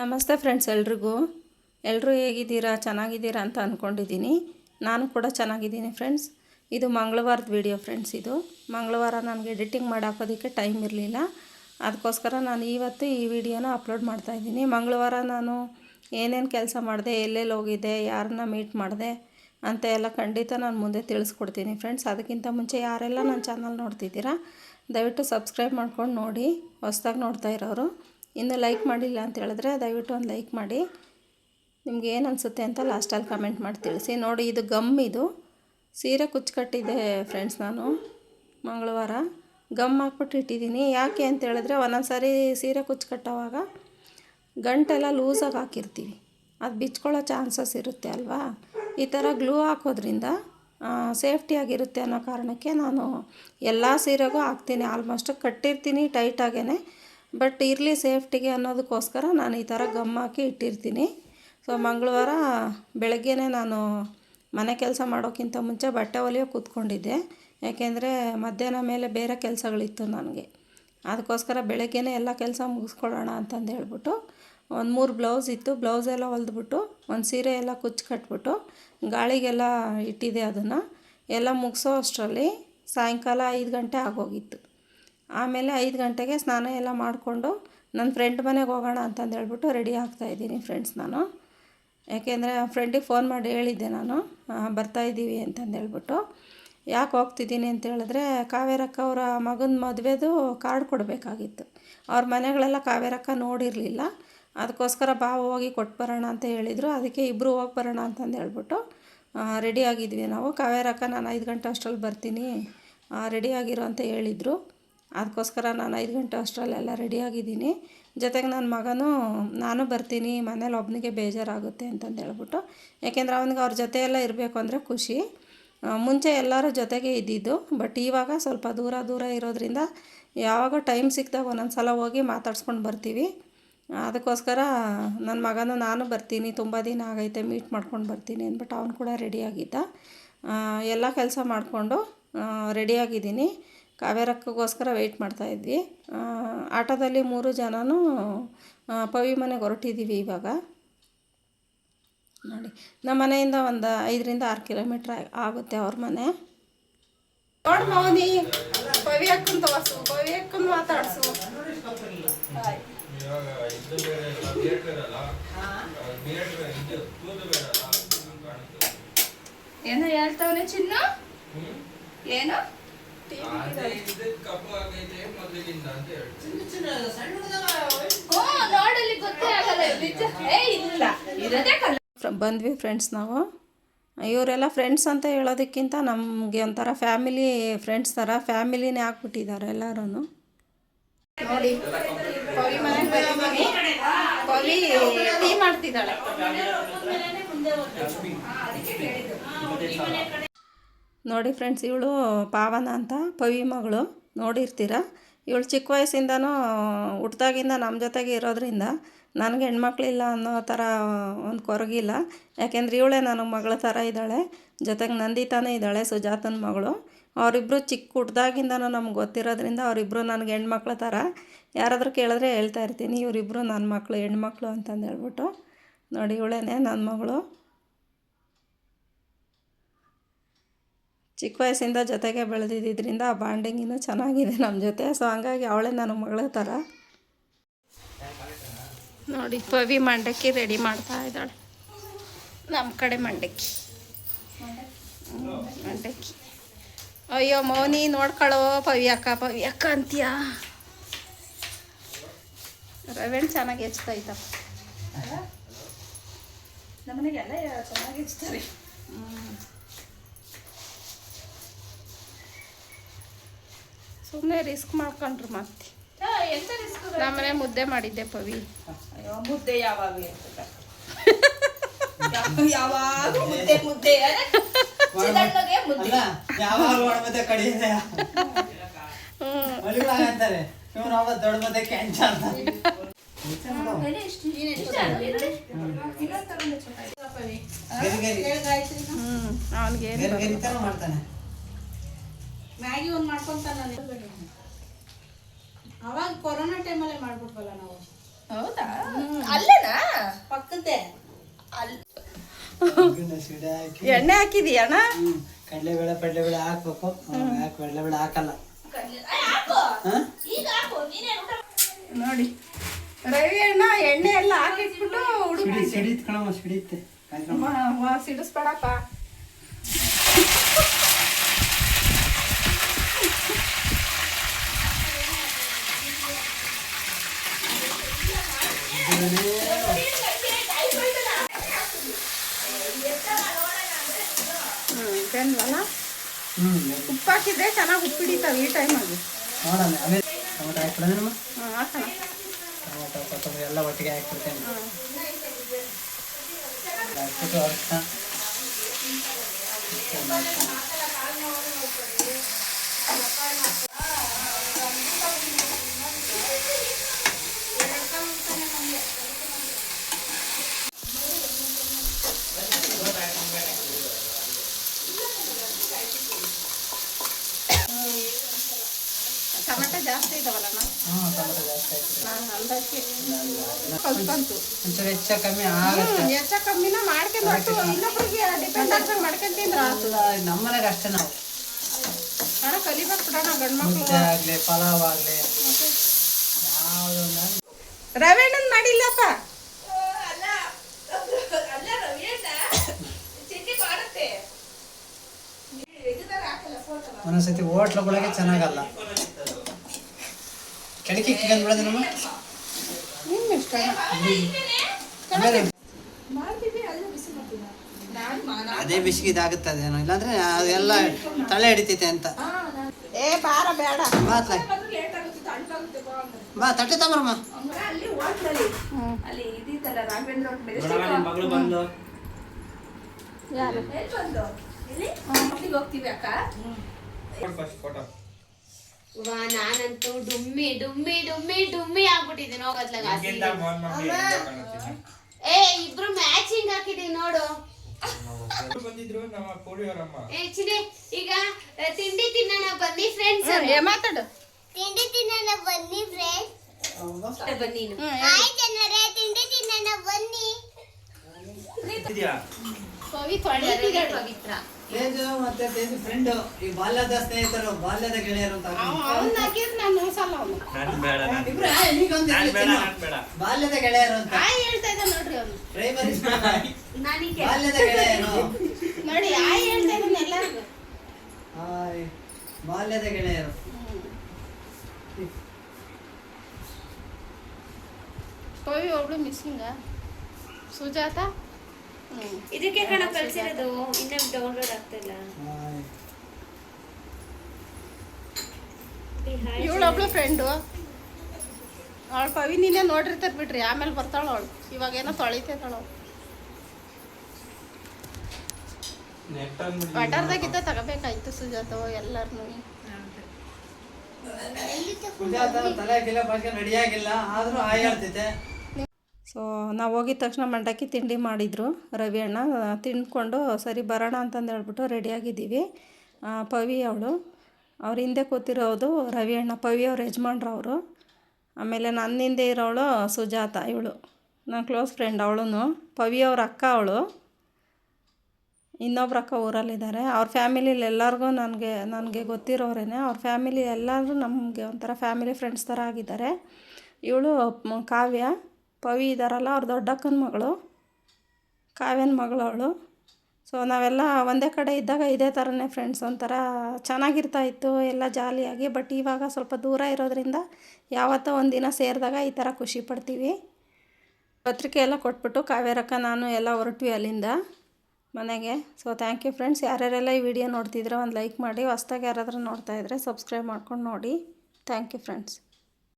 ನಮಸ್ತೆ ಫ್ರೆಂಡ್ಸ್ ಎಲ್ರಿಗೂ. ಎಲ್ಲರೂ ಹೇಗಿದ್ದೀರಾ? ಚೆನ್ನಾಗಿದ್ದೀರಾ ಅಂತ ಅಂದ್ಕೊಂಡಿದ್ದೀನಿ ನಾನು ಕೂಡ ಚೆನ್ನಾಗಿದ್ದೀನಿ ಫ್ರೆಂಡ್ಸ್. ಇದು ಮಂಗಳವಾರದ ವಿಡಿಯೋ ಫ್ರೆಂಡ್ಸ್ ಇದು. ಮಂಗಳವಾರ ನನಗೆ ಎಡಿಟಿಂಗ್ ಮಾಡಾಕೋದಕ್ಕೆ ಟೈಮ್ ಇರಲಿಲ್ಲ. ಅದಕ್ಕೋಸ್ಕರ ನಾನು ಇವತ್ತು ಈ ವಿಡಿಯೋನ ಅಪ್ಲೋಡ್ ಮಾಡ್ತಾಯಿದ್ದೀನಿ ಮಂಗಳವಾರ ನಾನು ಏನೇನು ಕೆಲಸ ಮಾಡಿದೆ, ಎಲ್ಲೆಲ್ಲಿ ಹೋಗಿದ್ದೆ, ಯಾರನ್ನ ಮೀಟ್ ಮಾಡಿದೆ ಅಂತ ಎಲ್ಲ ಖಂಡಿತ ನಾನು ಮುಂದೆ ತಿಳಿಸ್ಕೊಡ್ತೀನಿ ಫ್ರೆಂಡ್ಸ್. ಅದಕ್ಕಿಂತ ಮುಂಚೆ ಯಾರೆಲ್ಲ ನನ್ನ ಚಾನಲ್ ನೋಡ್ತಿದ್ದೀರಾ, ದಯವಿಟ್ಟು ಸಬ್ಸ್ಕ್ರೈಬ್ ಮಾಡ್ಕೊಂಡು ನೋಡಿ. ಹೊಸ್ದಾಗಿ ನೋಡ್ತಾ ಇರೋರು. ಇನ್ನೂ ಲೈಕ್ ಮಾಡಿಲ್ಲ ಅಂತ ಹೇಳಿದ್ರೆ ದಯವಿಟ್ಟು ಒಂದು ಲೈಕ್ ಮಾಡಿ. ನಿಮ್ಗೆ ಏನು ಅನಿಸುತ್ತೆ ಅಂತ ಲಾಸ್ಟಲ್ಲಿ ಕಮೆಂಟ್ ಮಾಡಿ ತಿಳಿಸಿ. ನೋಡಿ, ಇದು ಗಮ್ ಇದು. ಸೀರೆ ಕುಚ್ಕಟ್ಟಿದ್ದೆ ಫ್ರೆಂಡ್ಸ್ ನಾನು ಮಂಗಳವಾರ. ಗಮ್ ಹಾಕ್ಬಿಟ್ಟು ಇಟ್ಟಿದ್ದೀನಿ. ಯಾಕೆ ಅಂತ ಹೇಳಿದ್ರೆ ಒಂದೊಂದು ಸಾರಿ ಸೀರೆ ಕುಚ್ಕಟ್ಟೋವಾಗ ಗಂಟೆಲ್ಲ ಲೂಸಾಗಿ ಹಾಕಿರ್ತೀವಿ. ಅದು ಬಿಚ್ಕೊಳ್ಳೋ ಚಾನ್ಸಸ್ ಇರುತ್ತೆ ಅಲ್ವಾ? ಈ ಥರ ಗ್ಲೂ ಹಾಕೋದ್ರಿಂದ ಸೇಫ್ಟಿಯಾಗಿರುತ್ತೆ ಅನ್ನೋ ಕಾರಣಕ್ಕೆ ನಾನು ಎಲ್ಲ ಸೀರೆಗೂ ಹಾಕ್ತೀನಿ. ಆಲ್ಮೋಸ್ಟ್ ಕಟ್ಟಿರ್ತೀನಿ ಟೈಟಾಗೇ ಬಟ್ ಇರಲಿ ಸೇಫ್ಟಿಗೆ ಅನ್ನೋದಕ್ಕೋಸ್ಕರ ನಾನು ಈ ಥರ ಗಮ್ ಹಾಕಿ ಇಟ್ಟಿರ್ತೀನಿ. ಸೊ ಮಂಗಳವಾರ ಬೆಳಗ್ಗೆನೇ ನಾನು ಮನೆ ಕೆಲಸ ಮಾಡೋಕ್ಕಿಂತ ಮುಂಚೆ ಬಟ್ಟೆ ಹೊಲಿಯೋ ಕೂತ್ಕೊಂಡಿದ್ದೆ. ಯಾಕೆಂದರೆ ಮಧ್ಯಾಹ್ನ ಮೇಲೆ ಬೇರೆ ಕೆಲಸಗಳಿತ್ತು ನನಗೆ. ಅದಕ್ಕೋಸ್ಕರ ಬೆಳಗ್ಗೆನೇ ಎಲ್ಲ ಕೆಲಸ ಮುಗಿಸ್ಕೊಳ್ಳೋಣ ಅಂತಂದು ಹೇಳ್ಬಿಟ್ಟು ಒಂದು ಮೂರು ಬ್ಲೌಸ್ ಇತ್ತು. ಬ್ಲೌಸ್ ಎಲ್ಲ ಹೊಲ್ದ್ಬಿಟ್ಟು ಒಂದು ಸೀರೆ ಎಲ್ಲ ಕುಚ್ಚು ಕಟ್ಬಿಟ್ಟು ಗಾಳಿಗೆಲ್ಲ ಇಟ್ಟಿದೆ ಅದನ್ನು. ಎಲ್ಲ ಮುಗಿಸೋ ಅಷ್ಟರಲ್ಲಿ ಸಾಯಂಕಾಲ ಐದು ಗಂಟೆ ಆಗೋಗಿತ್ತು. ಆಮೇಲೆ ಐದು ಗಂಟೆಗೆ ಸ್ನಾನ ಎಲ್ಲ ಮಾಡಿಕೊಂಡು ನನ್ನ ಫ್ರೆಂಡ್ ಮನೆಗೆ ಹೋಗೋಣ ಅಂತಂದು ಹೇಳ್ಬಿಟ್ಟು ರೆಡಿ ಆಗ್ತಾಯಿದ್ದೀನಿ ಫ್ರೆಂಡ್ಸ್ ನಾನು. ಯಾಕೆಂದರೆ ಫ್ರೆಂಡಿಗೆ ಫೋನ್ ಮಾಡಿ ಹೇಳಿದ್ದೆ ನಾನು ಬರ್ತಾಯಿದ್ದೀವಿ ಅಂತಂದು ಹೇಳ್ಬಿಟ್ಟು. ಯಾಕೆ ಹೋಗ್ತಿದ್ದೀನಿ ಅಂತ ಹೇಳಿದ್ರೆ ಕಾವೇರಕ್ಕ ಅವರ ಮಗನ ಮದುವೆದು ಕಾರ್ಡ್ ಕೊಡಬೇಕಾಗಿತ್ತು. ಅವ್ರ ಮನೆಗಳೆಲ್ಲ ಕಾವೇರಕ್ಕ ನೋಡಿರಲಿಲ್ಲ. ಅದಕ್ಕೋಸ್ಕರ ಬಾ ಹೋಗಿ ಕೊಟ್ಟು ಬರೋಣ ಅಂತ ಹೇಳಿದರು. ಅದಕ್ಕೆ ಇಬ್ಬರು ಹೋಗಿ ಬರೋಣ ಅಂತಂದು ಹೇಳ್ಬಿಟ್ಟು ರೆಡಿ ಆಗಿದ್ವಿ ನಾವು. ಕಾವೇರಕ್ಕ ನಾನು ಐದು ಗಂಟೆ ಅಷ್ಟರಲ್ಲಿ ಬರ್ತೀನಿ ರೆಡಿ ಆಗಿರು ಅಂತ ಹೇಳಿದರು. ಅದಕ್ಕೋಸ್ಕರ ನಾನು ಐದು ಗಂಟೆ ಅಷ್ಟರಲ್ಲೆಲ್ಲ ರೆಡಿಯಾಗಿದ್ದೀನಿ ಜೊತೆಗೆ ನನ್ನ ಮಗನೂ ನಾನು ಬರ್ತೀನಿ, ಮನೇಲಿ ಒಬ್ಬನಿಗೆ ಬೇಜಾರಾಗುತ್ತೆ ಅಂತಂದು ಹೇಳ್ಬಿಟ್ಟು. ಯಾಕೆಂದರೆ ಅವನಿಗೆ ಅವ್ರ ಜೊತೆಯೆಲ್ಲ ಇರಬೇಕು ಅಂದರೆ ಖುಷಿ. ಮುಂಚೆ ಎಲ್ಲರೂ ಜೊತೆಗೆ ಇದ್ದಿದ್ದು ಬಟ್ ಇವಾಗ ಸ್ವಲ್ಪ ದೂರ ದೂರ ಇರೋದ್ರಿಂದ ಯಾವಾಗ ಟೈಮ್ ಸಿಕ್ಕಿದಾಗ ಒಂದೊಂದು ಸಲ ಹೋಗಿ ಮಾತಾಡ್ಸ್ಕೊಂಡು ಬರ್ತೀವಿ. ಅದಕ್ಕೋಸ್ಕರ ನನ್ನ ಮಗನೂ ನಾನು ಬರ್ತೀನಿ, ತುಂಬ ದಿನ ಆಗೈತೆ ಮೀಟ್ ಮಾಡ್ಕೊಂಡು ಬರ್ತೀನಿ ಅಂದ್ಬಿಟ್ಟು ಅವನು ಕೂಡ ರೆಡಿಯಾಗಿದ್ದ ಎಲ್ಲ ಕೆಲಸ ಮಾಡಿಕೊಂಡು ರೆಡಿಯಾಗಿದ್ದೀನಿ ಕಾವೇರಕ್ಕಗೋಸ್ಕರ ವೆಯ್ಟ್ ಮಾಡ್ತಾಯಿದ್ವಿ ಆಟೋದಲ್ಲಿ ಮೂರು ಜನನೂ ಪವಿ ಮನೆಗೆ ಹೊರಟಿದ್ದೀವಿ ಇವಾಗ. ನೋಡಿ ನಮ್ಮ ಮನೆಯಿಂದ ಒಂದು ಐದರಿಂದ ಆರು ಕಿಲೋಮೀಟ್ರ್ ಆಗುತ್ತೆ ಅವ್ರ ಮನೆ. ನೋಡಿ ಮೌನಿ ಪವಿ ಅಕ್ಕನ ತೋರಿಸು ಪವಿ ಅಕ್ಕನ ಮಾತಾಡಿಸು. ಏನೋ ಹೇಳ್ತಾವನೆ ಚಿನ್ನ? ಏನು? ಬಂದ್ವಿ ಫ್ರೆಂಡ್ಸ್ ನಾವು. ಇವರೆಲ್ಲ ಫ್ರೆಂಡ್ಸ್ ಅಂತ ಹೇಳೋದಕ್ಕಿಂತ ನಮಗೆ ಒಂಥರ ಫ್ಯಾಮಿಲಿ ಫ್ರೆಂಡ್ಸ್ ಥರ ಫ್ಯಾಮಿಲಿನೇ ಹಾಕ್ಬಿಟ್ಟಿದ್ದಾರೆ ಎಲ್ಲರೂ ನೋಡಿ, ಪವಿ ಮನೆಗೆ ಬಂದಿದ್ದೀನಿ. ಪವಿ ಟೀ ಮಾಡ್ತಿದ್ದಾಳೆ. ನೋಡಿ ಫ್ರೆಂಡ್ಸ್ ಇವಳು ಪಾವನ ಅಂತ, ಪವಿ ಮಗಳು. ನೋಡಿರ್ತೀರ? ಇವಳು ಚಿಕ್ಕ ವಯಸ್ಸಿಂದನೂ, ಹುಟ್ದಾಗಿಂದ ನಮ್ಮ ಜೊತೆಗೆ ಇರೋದ್ರಿಂದ ನನಗೆ ಹೆಣ್ಮಕ್ಳಿಲ್ಲ ಅನ್ನೋ ಥರ ಒಂದು ಕೊರಗಿಲ್ಲ. ಯಾಕೆಂದ್ರೆ ಇವಳೇ ನನಗೆ ಮಗಳ ಥರ ಇದ್ದಾಳೆ. ಜೊತೆಗೆ ನಂದಿತಾನೇ ಇದ್ದಾಳೆ, ಸುಜಾತನ ಮಗಳು. ಅವರಿಬ್ಬರು ಚಿಕ್ಕ ಹುಟ್ದಾಗಿಂದನೂ ನಮ್ಗೆ ಗೊತ್ತಿರೋದ್ರಿಂದ ಅವರಿಬ್ಬರು ನನಗೆ ಹೆಣ್ಮಕ್ಳ ಥರ ಯಾರಾದರೂ ಕೇಳಿದ್ರೆ ಹೇಳ್ತಾ ಇರ್ತೀನಿ ಇವರಿಬ್ಬರು ನನ್ನ ಮಕ್ಕಳು ಹೆಣ್ಮಕ್ಳು ಅಂತಂದು ಹೇಳ್ಬಿಟ್ಟು. ನೋಡಿ, ಇವಳೇನೆ ನನ್ನ ಮಗಳು. ಚಿಕ್ಕ ವಯಸ್ಸಿಂದ ಜೊತೆಗೆ ಬೆಳೆದಿದ್ದರಿಂದ ಆ ಬಾಂಡಿಂಗ್ ಇನ್ನೂ ಚೆನ್ನಾಗಿದೆ ನಮ್ಮ ಜೊತೆ. ಸೊ ಹಂಗಾಗಿ ಅವಳೇ ನನ್ನ ಮಗಳ ಥರ ನೋಡಿ ಪವಿ ಮಂಡಕ್ಕಿ ರೆಡಿ ಮಾಡ್ತಾ ಇದ್ದಾಳೆ. ನಮ್ಮ ಕಡೆ ಮಂಡಕ್ಕಿ. ಮಂಡಕ್ಕಿ. ಅಯ್ಯೋ ಮೌನಿ ನೋಡ್ಕೊಳ್ಳೋ ಪವಿ ಅಕ್ಕ ಪವಿ ಅಕ್ಕ ಅಂತೀಯ? ರವೆಣ್ ಚೆನ್ನಾಗಿ ಹೆಚ್ತೈತಪ್ಪ ನಮ್ಮನೆಗೆಲ್ಲ ಚೆನ್ನಾಗಿ ಇರ್ತಾರೆ ಸುಮ್ಮನೆ ರಿಸ್ಕ್ ಮಾಡ್ಕೊಂಡ್ರು ಮತ್ತೆ. ಎಂತ ರಿಸ್ಕ್ ನಮ್ಮನೆ ಮುದ್ದೆ ಮಾಡಿದ್ದೆ ಪವಿ. ಅಯ್ಯೋ ಮುದ್ದೆ ಯಾವಾಗ ಯಾವಾಗ ಮುದ್ದೆ ಮುದ್ದೆ ಅವನಿಗೆ ಮ್ಯಾಗಿ ಒಂದು ಮಾಡ್ಕೊಂತಾನ ಅವಾಗ ಕೊರೋನಾ ಟೈಮಲ್ಲೇ ಮಾಡ್ಬಿಟ್ವಲ್ಲ ನಾವು. ಹೌದಾ? ಅಲ್ಲೇನಾ? ಪಕ್ಕದ್ದೆ. ಅಲ್ಲಿ ಎಣ್ಣೆ ಹಾಕಿದೀಯ ಅಣ್ಣ? ಬೆಳೆ ಕಡಲೆಬೇಳೆ ಪಡ್ಲೆಬೇಳೆ ಹಾಕ್ಬೇಕು. ಯಾಕೆ ಕಡಲೆಬೇಳೆ ಹಾಕಲ್ಲ? ಹಾ? ಈಗ ಹಾಕು. ನೀನೇನು ಊಟ ನೋಡಿ. ರವಿ ಅಣ್ಣ ಎಣ್ಣೆ ಎಲ್ಲ ಹಾಕಿಟ್ಬಿಟ್ಟು ಹುಡುಗಿ ಸಿಡಿತ್ ಕಣಮ್ಮ ಸಿಡಿಯುತ್ತೆ. ಸಿಡಿಸ್ಬೇಡಪ್ಪ. ಬೆಂದ್ವಲ್ಲ ಉಪ್ಪು ಹಾಕಿದ್ರೆ ಚೆನ್ನಾಗಿ ಉಪ್ಪು ಹಿಡಿತಾವೆ ಈ ಟೈಮಲ್ಲಿ ನೋಡೋಣ ಆಮೇಲೆ ಟೊಮೆಟೊ ಹಾಕ್ಬಿಡೋಣ ಹ್ಞೂ ಹಾಕೋಣ ಟೊಮೆಟೊ ಎಲ್ಲ ಒಟ್ಟಿಗೆ ಹಾಕ್ಬಿಡ್ತೇನೆ ಅರ್ಶಿನ ಇಷ್ಟೊಂದು ಹಾಕ್ತೀನಿ. ಟೊಮೆಟೊ ಜಾಸ್ತಿ ಇದಾವಲ್ಲಣ್ಣ ಹ್ಮ್ ಟೊಮೆಟೊ ಜಾಸ್ತಿ ಹಾಕ್ಬಿಡಿ. ನಾನು ಅಂದಕ್ಕೆ ಕಲ್ತ್ಕೊಂತು ಒಂಚೂರು ಹೆಚ್ಚ ಕಮ್ಮಿ ಹೆಚ್ಚ ಕಮ್ಮಿನ ಮಾಡ್ಕೊಂಡು ಅಷ್ಟೇ ನಾವು ಅಣ್ಣ, ಕಲಿಬೇಕು ಗಂಡು ಆಗಲಿ ಪಲಾವ್ ಆಗಲಿ ಮಾಡಿಲ್ಲಪ್ಪ ಒಂದೊಂದ್ಸತಿ ಹೋಟ್ಲುಗಳಿಗೆ ಚೆನ್ನಾಗಲ್ಲ. ಕೆಣಕಿ ಕಿತ್ಕೊಂಡ್ ನಮ್ಮ ನಿಮ್ಮ ಇಷ್ಟ? ಅದೇ ಬಿಸಿಗೆ ಇದಾಗುತ್ತೆ ಅದೇನೋ ಇಲ್ಲಾಂದ್ರೆ ಅದೆಲ್ಲ ತಲೆ ಹಿಡಿತೈತೆ ಅಂತ. ಏ ಬಾರ ಬೇಡ. ಬಾ ಬಾ ತಟ್ಟೆ ತಗೊಂಬರಮ್ಮ. ಯಾರು? ಹೋಗ್ತೀವಿ ಅಕ್ಕ. First photo. ವಾ ನಾನಂತೂ ಡುಮ್ಮಿ ಡುಮ್ಮಿ ಡುಮ್ಮಿ ಡುಮ್ಮಿ ಆಗ್ಬಿಟ್ಟಿದ್ದೀನಿ. ಹೋಗತ್ಲಾಗ ಏ ಇಬ್ರು ಮ್ಯಾಚಿಂಗ್ ಹಾಕಿದೀವಿ ನೋಡು. ಬಂದಿದ್ರು ನಮ್ಮ ಕೋಳಿಯವರಮ್ಮ ಏ ಈಗ ತಿಂಡಿ ತಿನ್ನೋಣ ಬನ್ನಿ ಫ್ರೆಂಡ್ಸ್ ಏ ಮಾತಾಡು. ತಿಂಡಿ ತಿನ್ನೋಣ ಬನ್ನಿ ಫ್ರೆಂಡ್ಸ್ ಬನ್ನಿ ನೀನು. ಹಾಯ್ ಜನರೇ ತಿಂಡಿ ತಿನ್ನೋಣ ಬನ್ನಿ. ಪವಿತ್ರ ತೇಜು ಮತ್ತೆ ತೇಜು ಫ್ರೆಂಡ್ ಈ ಬಾಲ್ಯದ ಸ್ನೇಹಿತರು ಬಾಲ್ಯದ ಗೆಳೆಯರು ಅಂತ ನಾನು ಬೇಡ ನಾನು ಇಬ್ರು ನಾನು ಬೇಡ. ನಾನು ಬೇಡ. ಬಾಲ್ಯದ ಗೆಳೆಯರು ಅಂತ. ಆಯ್ ಹೇಳ್ತಾ ಇದ್ದ ನೋಡ್ರಿ ಅವನು. ಪ್ರೈಮರಿ ನನಗೆ. ಬಾಲ್ಯದ ಗೆಳೆಯರು. ನೋಡಿ ಆಯ್ ಹೇಳ್ತಾ ಇದ್ದಾನೆ ಎಲ್ಲರಿಗೂ. ಹಾಯ್ ಬಾಲ್ಯದ ಗೆಳೆಯರು. ಕವಿ ಒಬ್ಳು ಮಿಸ್ಸಿಂಗ ಸುಜಾತ? ಇದಕ್ಕೆ ಕಣ ಕಳ್ಸಿರೋದು ಇನ್ನ ಡೌನ್ಲೋಡ್ ಆಗ್ತಿಲ್ಲ. ಇವಳೊಬ್ಳು ಫ್ರೆಂಡು ಅವಳು ಪವಿ ನೀನೇ ನೋಡಿರ್ತಾರೆ ಬಿಡ್ರಿ ಆಮೇಲೆ ಬರ್ತಾಳ ಅವಳು. ಇವಾಗ ಏನೋ ತೊಳಿತೈತಾಳ ಬಟರ್ದಾಗಿದ್ದ ತಗೋಬೇಕಾಯ್ತು ಸುಜಾತ ಎಲ್ಲಾರ್ನು. ಸುಜಾತ ತಲೆ ಗಿಲೆ ಬಗ್ಗೆ ರೆಡಿಯಾಗಿಲ್ಲ ಆದ್ರೂ ಹಾಯ್ ಹೇಳ್ತೈತೆ ಸೊ ನಾವು ಹೋಗಿದ ತಕ್ಷಣ ಮಂಡಕ್ಕಿ ತಿಂಡಿ ಮಾಡಿದರು, ರವಿ ಅಣ್ಣ. ತಿಂದ್ಕೊಂಡು ಸರಿ ಬರೋಣ ಅಂತಂದು ಹೇಳ್ಬಿಟ್ಟು ರೆಡಿಯಾಗಿದ್ದೀವಿ ಪವಿ ಅವಳು. ಅವ್ರ ಹಿಂದೆ ಕೂತಿರೋದು ರವಿ ಅಣ್ಣ, ಪವಿ ಅವ್ರ ಯಜಮಾನ್ರು ಅವರು. ಆಮೇಲೆ ನನ್ನ ಹಿಂದೆ ಇರೋಳು ಸುಜಾತ ಇವಳು. ನನ್ನ ಕ್ಲೋಸ್ ಫ್ರೆಂಡ್ ಅವಳು ಪವಿ ಅವ್ರ ಅಕ್ಕ ಅವಳು. ಇನ್ನೊಬ್ರು ಅಕ್ಕ ಊರಲ್ಲಿದ್ದಾರೆ ಅವ್ರ ಫ್ಯಾಮಿಲಿಲಿ ಎಲ್ಲರಿಗೂ ನನಗೆ ನನಗೆ ಗೊತ್ತಿರೋರೇ ಅವ್ರ ಫ್ಯಾಮಿಲಿ ಎಲ್ಲರೂ ನಮಗೆ ಒಂಥರ ಫ್ಯಾಮಿಲಿ ಫ್ರೆಂಡ್ಸ್ ಥರ ಆಗಿದ್ದಾರೆ. ಇವಳು ಕಾವ್ಯ. ಪವಿ ಇದ್ದಾರಲ್ಲ ಅವ್ರ ದೊಡ್ಡಕ್ಕನ ಮಗಳು, ಕಾವ್ಯನ ಮಗಳು ಅವಳು. ಸೊ ನಾವೆಲ್ಲ ಒಂದೇ ಕಡೆ ಇದ್ದಾಗ ಇದೇ ಥರನೇ ಫ್ರೆಂಡ್ಸ್ ಒಂಥರ ಚೆನ್ನಾಗಿರ್ತಾ ಇತ್ತು, ಎಲ್ಲ ಜಾಲಿಯಾಗಿ. ಬಟ್ ಇವಾಗ ಸ್ವಲ್ಪ ದೂರ ಇರೋದ್ರಿಂದ ಯಾವತ್ತೋ ಒಂದಿನ ಸೇರಿದಾಗ ಈ ಥರ ಖುಷಿ ಪಡ್ತೀವಿ. ಪತ್ರಿಕೆ ಎಲ್ಲ ಕೊಟ್ಬಿಟ್ಟು ಕಾವ್ಯರಕ್ಕ ನಾನು ಎಲ್ಲ ಹೊರಟ್ವಿ ಅಲ್ಲಿಂದ ಮನೆಗೆ. ಸೊ ಥ್ಯಾಂಕ್ ಯು ಫ್ರೆಂಡ್ಸ್ ಯಾರ್ಯಾರೆಲ್ಲ ಈ ವಿಡಿಯೋ ನೋಡ್ತಿದ್ರೆ ಒಂದು ಲೈಕ್ ಮಾಡಿ, ಹೊಸ್ದಾಗಿ ಯಾರಾದರೂ ನೋಡ್ತಾ ಇದ್ದರೆ ಸಬ್ಸ್ಕ್ರೈಬ್ ಮಾಡ್ಕೊಂಡು ನೋಡಿ. Thank you friends